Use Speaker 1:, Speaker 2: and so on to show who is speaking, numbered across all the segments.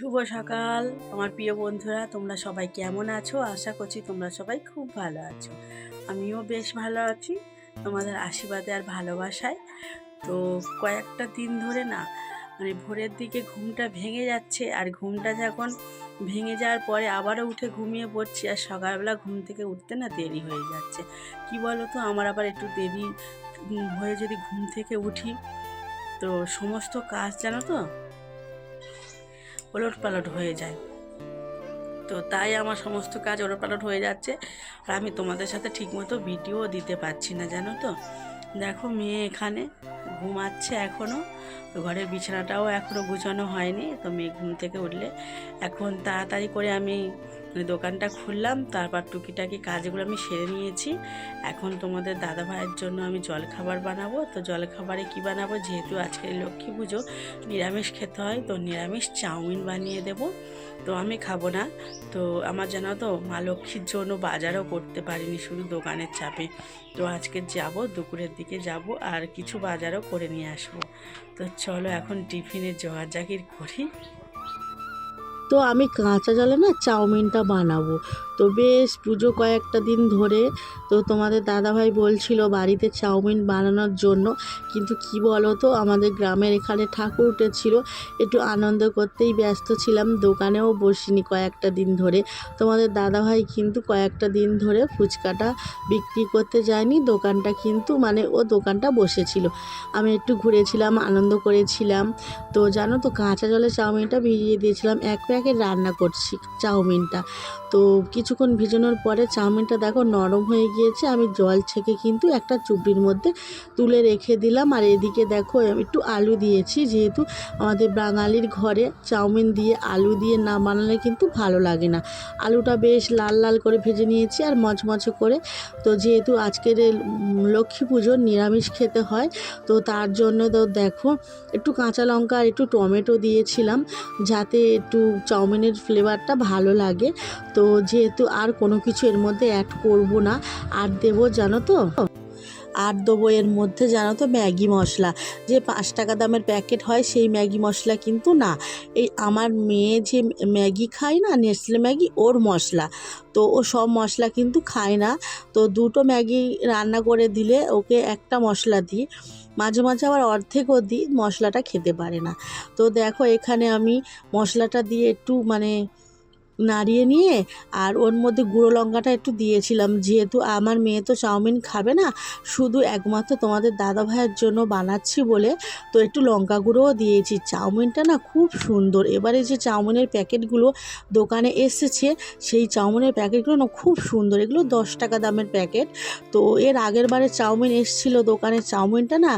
Speaker 1: শুভ সকাল। আমার প্রিয় বন্ধুরা, তোমরা সবাই কেমন আছো? আশা করছি তোমরা সবাই খুব ভালো আছো। আমিও বেশ ভালো আছি, তোমাদের আশীর্বাদে আর ভালোবাসায়। তো কয়েকটা দিন ধরে না মানে ভোরের দিকে ঘুমটা ভেঙে যাচ্ছে, আর ঘুমটা যখন ভেঙে যাওয়ার পরে আবারও উঠে ঘুমিয়ে পড়ছি, আর সকালবেলা ঘুম থেকে উঠতে না দেরি হয়ে যাচ্ছে। কি বলো তো আমার আবার একটু দেরি হয়ে যদি ঘুম থেকে উঠি। তো সমস্ত কাজ জানো তো? ওলট পালট হয়ে যায়। তো তাই আমার সমস্ত কাজ ওলট পালট হয়ে যাচ্ছে। আর আমি তোমাদের সাথে ঠিকমতো ভিডিও দিতে পারছি না, জানো তো? দেখো মেয়ে এখানে ঘুমাচ্ছে এখনও ঘরের বিছানাটাও এখনও গুছানো হয়নি। তো মেয়ে ঘুম থেকে উঠলে এখন তাড়াতাড়ি করে আমি মানে দোকানটা খুললাম, তারপর টুকিটাকি কাজগুলো আমি সেরে নিয়েছি। এখন তোমাদের দাদা ভাইয়ের জন্য আমি জলখাবার বানাবো। তো জলখাবারে কি বানাবো? যেহেতু আজকে লক্ষ্মী পুজো, নিরামিষ খেতে হয়, তো নিরামিষ চাউমিন বানিয়ে দেব। তো আমি খাব না। তো আমার জানো তো, মা লক্ষ্মীর জন্য বাজারও করতে পারিনি শুধু দোকানের চাপে। তো আজকে যাব, দুপুরের দিকে যাব, আর কিছু বাজারও করে নিয়ে আসব। তো চলো এখন টিফিনের জোগাড় জাগির করি।
Speaker 2: তো আমি কাঁচা জলে না চাউমিনটা বানাবো। তো বেশ পুজো কয়েকটা দিন ধরে তো তোমাদের দাদাভাই বলছিল বাড়িতে চাউমিন বানানোর জন্য। কিন্তু কি বলো তো আমাদের গ্রামের এখানে ঠাকুর উঠেছিল। একটু আনন্দ করতেই ব্যস্ত ছিলাম, দোকানেও বসিনি কয়েকটা দিন ধরে। তোমাদের দাদাভাই কিন্তু কয়েকটা দিন ধরে ফুচকাটা বিক্রি করতে যায়নি, দোকানটা কিন্তু মানে ও দোকানটা বসেছিল। আমি একটু ঘুরেছিলাম, আনন্দ করেছিলাম। তো জানো তো, কাঁচা জলে চাউমিনটা ভিজিয়ে দিয়েছিলাম। এক প্যাকেট রান্না করছি চাউমিনটা। তো কিছুক্ষণ ভিজানোর পরে চাউমিনটা দেখো নরম হয়ে গিয়েছে, আমি জল ছেঁকে কিন্তু একটা চুবড়ির মধ্যে তুলে রেখে দিলাম। আর এদিকে দেখো একটু আলু দিয়েছি, যেহেতু আমাদের বাঙালির ঘরে চাউমিন দিয়ে আলু দিয়ে না বানালে কিন্তু ভালো লাগে না। আলুটা বেশ লাল লাল করে ভেজে নিয়েছি আর মচমচে করে। তো যেহেতু আজকের লক্ষ্মী পুজোর নিরামিষ খেতে হয়, তো তার জন্য তো দেখো একটু কাঁচা লঙ্কা আর একটু টমেটো দিয়েছিলাম, যাতে একটু চাউমিনের ফ্লেভারটা ভালো লাগে। তো যেহেতু আর কোনো কিছু এর মধ্যে অ্যাড করব না, আর দেবো জানো তো? আর দেবো এর মধ্যে জানো তো ম্যাগি মশলা। যে পাঁচ টাকা দামের প্যাকেট হয় সেই ম্যাগি মশলা কিন্তু না। এই আমার মেয়ে যে ম্যাগি খায় না নেসলে ম্যাগি, ওর মশলা। তো ও সব মশলা কিন্তু খায় না। তো দুটো ম্যাগি রান্না করে দিলে ওকে একটা মশলা দিই মাঝে মাঝে আবার অর্ধেক দিই মশলাটা খেতে পারে না। তো দেখো এখানে আমি মশলাটা দিয়ে একটু মানে নাড়িয়ে নিয়ে আর ওর মধ্যে গুঁড়ো লঙ্কাটা একটু দিয়েছিলাম। যেহেতু আমার মেয়ে তো চাউমিন খাবে না, শুধু একমাত্র তোমাদের দাদা ভাইয়ের জন্য বানাচ্ছি বলে তো একটু লঙ্কা গুঁড়োও দিয়েছি। চাউমিনটা না খুব সুন্দর। এবারে যে চাউমিনের প্যাকেটগুলো দোকানে এসেছে, সেই চাউমিনের প্যাকেটগুলো না খুব সুন্দর। এগুলো দশ টাকা দামের প্যাকেট। তো এর আগের বারে চাউমিন এসেছিল দোকানে। চাউমিনটা না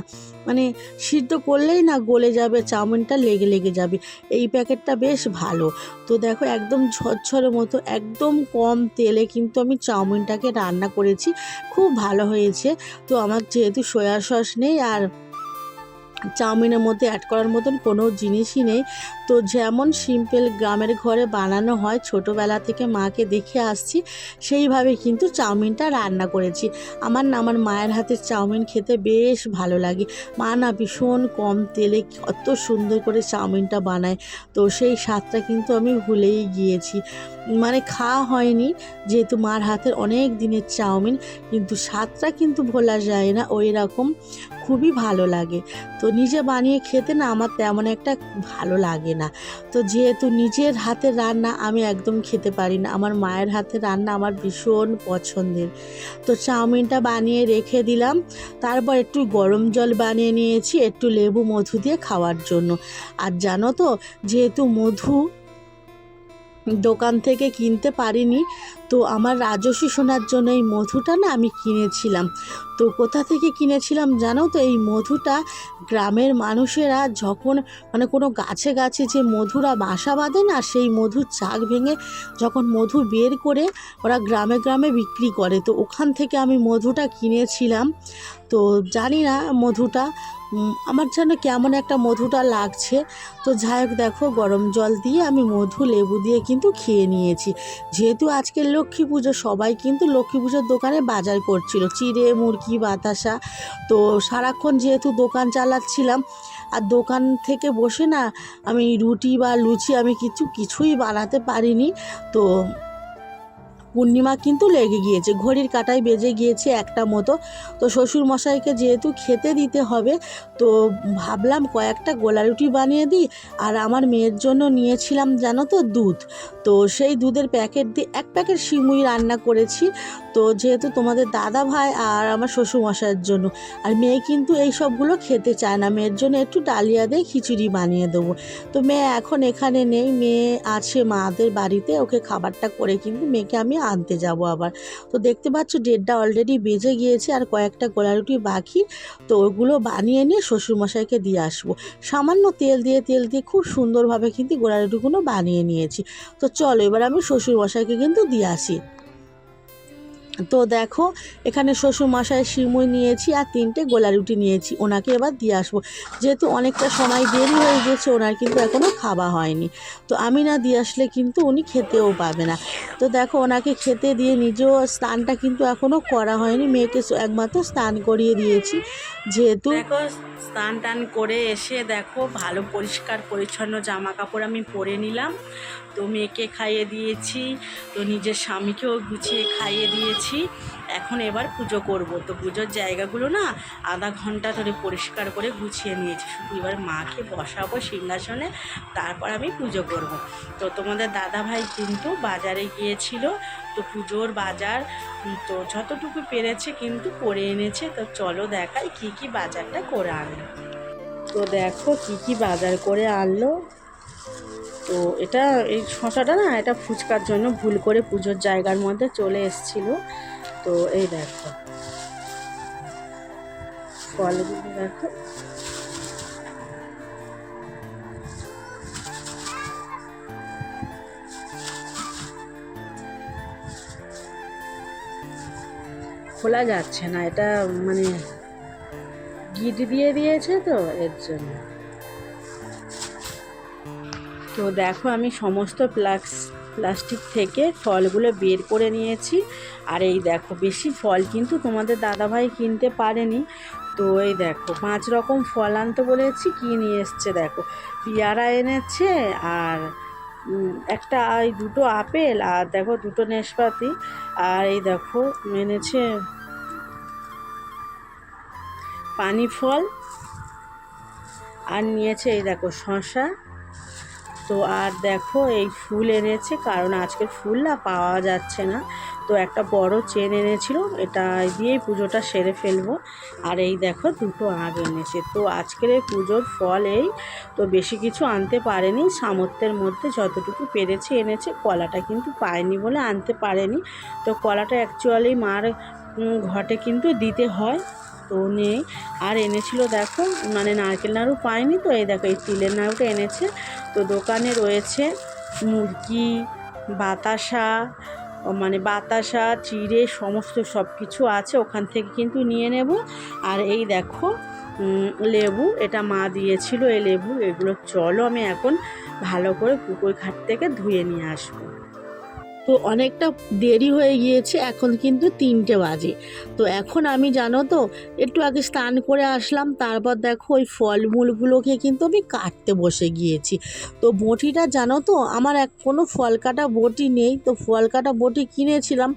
Speaker 2: মানে সিদ্ধ করলেই না গলে যাবে, চাউমিনটা লেগে লেগে যাবে। এই প্যাকেটটা বেশ ভালো। তো দেখো একদম ঝরঝরে মতো একদম কম তেলে কিন্তু আমি চাউমিনটাকে রান্না করেছি। খুব ভালো হয়েছে। তো আমার যেহেতু সয়া সস নেই আর চাউমিনের মধ্যে অ্যাড করার মতন কোনো জিনিসই নেই। তো যেমন সিম্পল গ্রামের ঘরে বানানো হয়, ছোটোবেলা থেকে মাকে দেখে আসছি সেইভাবে কিন্তু চাউমিনটা রান্না করেছি। আমার না, আমার মায়ের হাতের চাউমিন খেতে বেশ ভালো লাগে। মা না ভীষণ কম তেলে কত সুন্দর করে চাউমিনটা বানায়। তো সেই স্বাদটা কিন্তু আমি ভুলেই গিয়েছি। মানে খাওয়া হয়নি, যেহেতু মার হাতের অনেক দিনের চাউমিন, কিন্তু স্বাদটা কিন্তু ভোলা যায় না ওই রকম খুবই ভালো লাগে। তো নিজে বানিয়ে খেতে না আমার তেমন একটা ভালো লাগে না। তো যেহেতু নিজের হাতের রান্না আমি একদম খেতে পারি না, আমার মায়ের হাতের রান্না আমার ভীষণ পছন্দের। তো চাউমিনটা বানিয়ে রেখে দিলাম, তারপর একটু গরম জল বানিয়ে নিয়েছি, একটু লেবু মধু দিয়ে খাওয়ার জন্য। আর জানো তো, যেহেতু মধু দোকান থেকে কিনতে পারিনি তো আমার রাজস্বী শোনার জন্য এই মধুটা না আমি কিনেছিলাম। তো কোথা থেকে কিনেছিলাম জানো তো? এই মধুটা গ্রামের মানুষেরা যখন মানে কোনো গাছে গাছে যে মধুরা বাসা বাঁধে না, সেই মধুর চাক ভেঙে যখন মধু বের করে ওরা গ্রামে গ্রামে বিক্রি করে। তো ওখান থেকে আমি মধুটা কিনেছিলাম। তো জানি না মধুটা আমার যেন কেমন একটা মধুটা লাগছে। তো যাই হোক দেখো, গরম জল দিয়ে আমি মধু লেবু দিয়ে কিন্তু খেয়ে নিয়েছি। যেহেতু আজকের লক্ষ্মী পুজো, সবাই কিন্তু লক্ষ্মী পুজোর দোকানে বাজার করছিল। চিড়ে, মুরগি, বাতাসা। তো সারাক্ষণ যেহেতু দোকান চালাচ্ছিলাম, আর দোকান থেকে বসে না আমি রুটি বা লুচি আমি কিছু, কিছুই বানাতে পারিনি। তো পূর্ণিমা কিন্তু লেগে গিয়েছে। ঘড়ির কাটায় বেজে গিয়েছে একটা মতো। তো শ্বশুর মশাইকে যেহেতু খেতে দিতে হবে, তো ভাবলাম কয়েকটা গোলা রুটি বানিয়ে দিই। আর আমার মেয়ের জন্য নিয়েছিলাম জানো তো দুধ। তো সেই দুধের প্যাকেট দিয়ে এক প্যাকেট সিমুই রান্না করেছি। তো যেহেতু তোমাদের দাদা ভাই আর আমার শ্বশুর মশাইয়ের জন্য। আর মেয়ে কিন্তু এই সবগুলো খেতে চায় না। মেয়ের জন্য একটু ডালিয়া দিয়ে খিচুড়ি বানিয়ে দেবো। তো মেয়ে এখন এখানে নেই। মেয়ে আছে মাদের বাড়িতে। ওকে খাবারটা করে কিন্তু মেয়েকে আমি আনতে যাব আবার। তো দেখতে পাচ্ছ ডেটটা অলরেডি বেজে গিয়েছে আর কয়েকটা গোলা রুটি বাকি। তো ওগুলো বানিয়ে নিয়ে শ্বশুরমশাইকে দিয়ে আসব। সামান্য তেল দিয়ে তেল দিয়ে খুব সুন্দরভাবে কিন্তু গোলা রুটিগুলো বানিয়ে নিয়েছি। তো চলো এবার আমি শ্বশুরমশাইকে কিন্তু দিয়ে আসি। তো দেখো, এখানে শ্বশুর মশাই সিমুই নিয়েছি আর তিনটে গোলা রুটি নিয়েছি, ওনাকে এবার দিয়ে আসব। যেহেতু অনেকটা সময় দেরি হয়ে গেছে, ওনার কিন্তু এখনও খাওয়া হয়নি। তো আমি না দিয়ে আসলে কিন্তু উনি খেতেও পাবে না। তো দেখো, ওনাকে খেতে দিয়ে নিজেও স্নানটা কিন্তু এখনও করা হয়নি। মেয়েকে একমাত্র স্নান করিয়ে দিয়েছি। যেহেতু
Speaker 1: স্নান টান করে এসে দেখো, ভালো পরিষ্কার পরিচ্ছন্ন জামা কাপড় আমি পরে নিলাম। তো মেয়েকে খাইয়ে দিয়েছি। তো নিজের স্বামীকেও গুছিয়ে খাইয়ে দিয়েছি। এখন এবার পুজো করব। তো পুজোর জায়গাগুলো না আধা ঘণ্টা ধরে পরিষ্কার করে গুছিয়ে নিয়েছি। শুধু এবার মাকে বসাবো সিংহাসনে, তারপর আমি পুজো করব। তো তোমাদের দাদা ভাই কিন্তু বাজারে গিয়েছিল। তো পুজোর বাজার তো যতটুকু পেরেছে কিন্তু করে এনেছে। তো চলো দেখাই কি কি বাজারটা করে আনলো। তো দেখো কি কি বাজার করে আনলো। তো এটা এই শশাটা না, এটা ফুচকার জন্য ভুল করে পুজোর জায়গার মধ্যে চলে এসছিল। তো এই দেখো। ফলগুলো দেখো। খোলা যাচ্ছে না, এটা মানে গিট দিয়ে দিয়েছে তো, এর জন্য। তো দেখো আমি সমস্ত প্লাক্স, প্লাস্টিক থেকে ফলগুলো বের করে নিয়েছি। আর এই দেখো, বেশি ফল কিন্তু তোমাদের দাদাভাই কিনতে পারেনি। তো এই দেখো, পাঁচ রকম ফল আনতে বলেছি, কি নিয়ে এসছে দেখো। পেয়ারা এনেছে আর একটা এই দুটো আপেল আর দেখো দুটো নেশপাতি আর এই দেখো, এনেছে পানি ফল। আর নিয়েছে এই দেখো শশা তো আর দেখো, এই ফুল এনেছে, কারণ আজকে ফুল না পাওয়া যাচ্ছে না। তো একটা বড় চেন এনেছিল, এটা দিয়েই পুজোটা সেরে ফেলব। আর এই দেখো, দুটো আগ এনেছে। তো আজকের এই পুজোর ফল এই, তো বেশি কিছু আনতে পারেনি, সামর্থ্যের মধ্যে যতটুকু পেরেছে এনেছে, কলাটা কিন্তু পায়নি বলে আনতে পারেনি। তো কলাটা অ্যাকচুয়ালি মার ঘটে কিন্তু দিতে হয়, তো নেই। আর এনেছিল দেখো মানে নারকেল নাড়ু পায়নি তো, এই দেখো, এই তিলের নাড়ুটা এনেছে। তো দোকানে রয়েছে মুরগি, বাতাসা মানে বাতাসা, চিড়ে, সমস্ত সব কিছু আছে। ওখান থেকে কিন্তু নিয়ে নেব। আর এই দেখো লেবু, এটা মা দিয়েছিল এই লেবু। এগুলো চলো আমি এখন ভালো করে পুকুর ঘাট থেকে ধুয়ে নিয়ে আসব।
Speaker 2: তো অনেকটা দেরি হয়ে গিয়েছে, এখন কিন্তু তিনটে বাজে। তো এখন আমি, জানো তো, একটু আগে স্নান করে আসলাম, তারপর দেখো ওই ফলমূলগুলোকে কিন্তু আমি কাটতে বসে গিয়েছি। তো বটিটা, জানো তো, আমার এক কোনো ফল কাটা বটি নেই, তো ফল কাটা বটি কিনেছিলাম।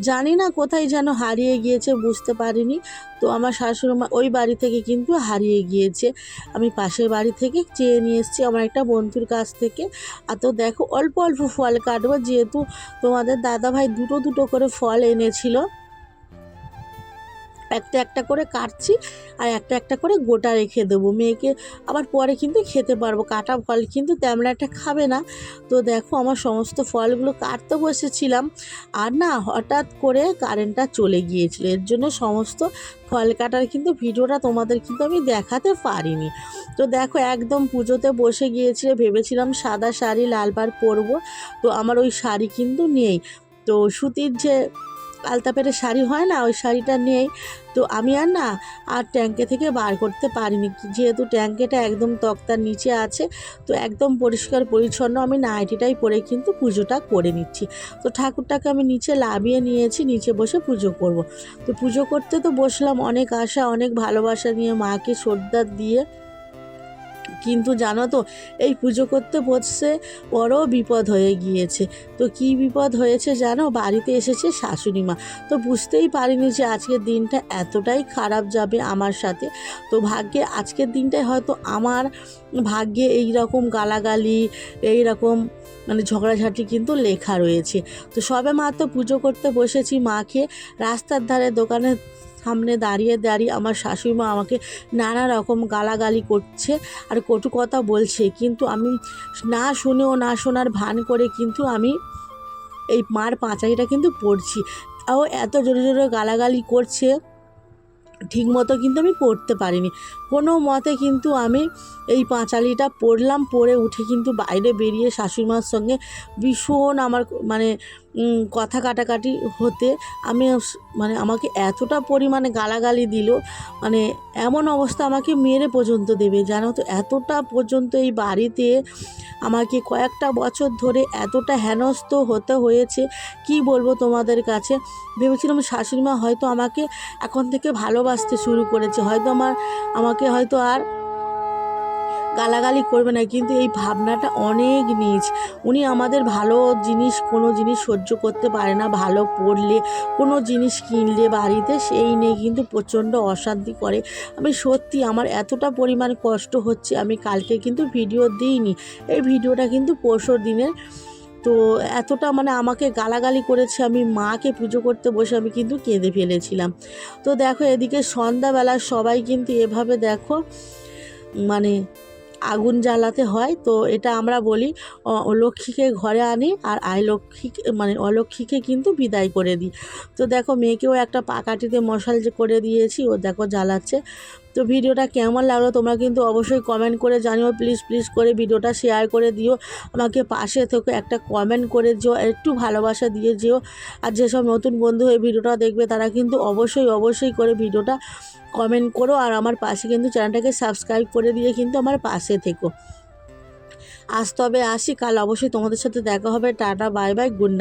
Speaker 2: জানি না কোথায় যেন হারিয়ে গিয়েছে, বুঝতে পারিনি। তো আমার শাশুড়ি মা ওই বাড়ি থেকে কিন্তু হারিয়ে গিয়েছে। আমি পাশের বাড়ি থেকে চেয়ে নিয়ে এসেছি আমার একটা বন্ধুর কাছ থেকে। আর তো দেখো, অল্প অল্প ফল কাটবো, যেহেতু তোমাদের দাদা ভাই দুটো দুটো করে ফল এনেছিল। একটা একটা করে কাটছি আর একটা একটা করে গোটা রেখে দেবো। মেয়েকে আবার পরে কিন্তু খেতে পারব, কাটা ফল কিন্তু তেমন একটা খাবে না। তো দেখো আমার সমস্ত ফলগুলো কাটতে বসেছিলাম আর না হঠাৎ করে কারেন্টটা চলে গিয়েছিল। এর জন্য সমস্ত ফল কাটার কিন্তু ভিডিওটা তোমাদের কিন্তু আমি দেখাতে পারিনি। তো দেখো একদম পুজোতে বসে গিয়েছিলে ভেবেছিলাম সাদা শাড়ি লালবার পরবো। তো আমার ওই শাড়ি কিন্তু নেই। তো সুতির যে আলতা পেরে শাড়ি হয় না, ওই শাড়িটা নেই। তো আমি আর না, আর ট্যাঙ্কে থেকে বার করতে পারিনি। যেহেতু ট্যাঙ্কেটা একদম তক্তার নিচে আছে, তো একদম পরিষ্কার পরিচ্ছন্ন আমি নাইটিটাই পরে কিন্তু পুজোটা করে নিচ্ছি। তো ঠাকুরটাকে আমি নিচে লাভিয়ে নিয়েছি, নিচে বসে পুজো করব। তো পুজো করতে তো বসলাম, অনেক আশা, অনেক ভালোবাসা নিয়ে মাকে শ্রদ্ধা দিয়ে কিন্তু জানো তো, এই পুজো করতে বসছে বড় বিপদ হয়ে গিয়েছে। তো কি বিপদ হয়েছে জানো? বাড়িতে এসেছে শাশুড়ি মা। তো বুঝতেই পারিনি যে আজকের দিনটা এতটাই খারাপ যাবে আমার সাথে। তো ভাগ্যে আজকের দিনটাই হয়তো আমার ভাগ্যে এই রকম গালাগালি এই রকম মানে ঝগড়াঝাটি কিন্তু লেখা রয়েছে। তো সবে মাত্র পুজো করতে বসেছি মাকে। রাস্তার ধারে দোকানের সামনে দাঁড়িয়ে দাঁড়িয়ে আমার শাশুড়িমা আমাকে নানা রকম গালাগালি করছে আর কটু কথা বলছে। কিন্তু আমি না শুনেও না শোনার ভান করে কিন্তু আমি এই মার পাঁচাইটা কিন্তু পড়ছি। তাও এত জোরে জোরে গালাগালি করছে ঠিক মতো কিন্তু আমি পড়তে পারিনি। কোনো মতে কিন্তু আমি এই পাঁচালিটা পড়লাম, পড়ে উঠে কিন্তু বাইরে বেরিয়ে শাশুড়িমার সঙ্গে ভীষণ আমার মানে কথা কাটাকাটি হতে আমি মানে আমাকে এতটা পরিমাণে গালাগালি দিল মানে এমন অবস্থা আমাকে মেরে পর্যন্ত দেবে, জানো তো? এতটা পর্যন্ত এই বাড়িতে আমাকে কয়েকটা বছর ধরে এতটা হেনস্থ হতে হয়েছে, কি বলব তোমাদের কাছে? ভেবেছিলাম শাশুড়ি মা হয়তো আমাকে এখন থেকে ভালোবাসতে শুরু করেছে, হয়তো আমার, আমাকে হয়তো আর গালাগালি করবে না, কিন্তু এই ভাবনাটা অনেক নিচ। উনি আমাদের ভালো জিনিস, কোনো জিনিস সহ্য করতে পারে না, ভালো পড়লে, কোনো জিনিস কিনলে বাড়িতে, সেই নিয়ে কিন্তু প্রচণ্ড অশান্তি করে। আমি সত্যি আমার এতটা পরিমাণ কষ্ট হচ্ছে, আমি কালকে কিন্তু ভিডিও দিইনি। এই ভিডিওটা কিন্তু পরশুর দিনের। তো এতটা মানে আমাকে গালাগালি করেছে, আমি মাকে পুজো করতে বসে আমি কিন্তু কেঁদে ফেলেছিলাম। তো দেখো এদিকে সন্ধ্যাবেলা সবাই কিন্তু এভাবে দেখো মানে আগুন জ্বালাতে হয়, তো এটা আমরা বলি লক্ষ্মীকে ঘরে আনি আর আয় লক্ষ্মীকে মানে অলক্ষ্মীকে কিন্তু বিদায় করে দিই। তো দেখো, মেয়েকেও একটা পাকাটিতে মশাল যে করে দিয়েছি, ও দেখো জ্বালাচ্ছে। তো ভিডিওটা কেমন লাগল তোমরা কিন্তু অবশ্যই কমেন্ট করে জানিও। প্লিজ প্লিজ করে ভিডিওটা শেয়ার করে দিও। আমাকে পাশে থেকে, একটা কমেন্ট করে যেও একটু ভালোবাসা দিয়ে যেও। আর যেসব নতুন বন্ধু হয়ে ভিডিওটা দেখবে, তারা কিন্তু অবশ্যই অবশ্যই করে ভিডিওটা কমেন্ট করো। আর আমার পাশে কিন্তু চ্যানেলটাকে সাবস্ক্রাইব করে দিয়ে কিন্তু আমার পাশে থেকো। আজ তবে আসি, কাল অবশ্যই তোমাদের সাথে দেখা হবে। Tata bye bye good night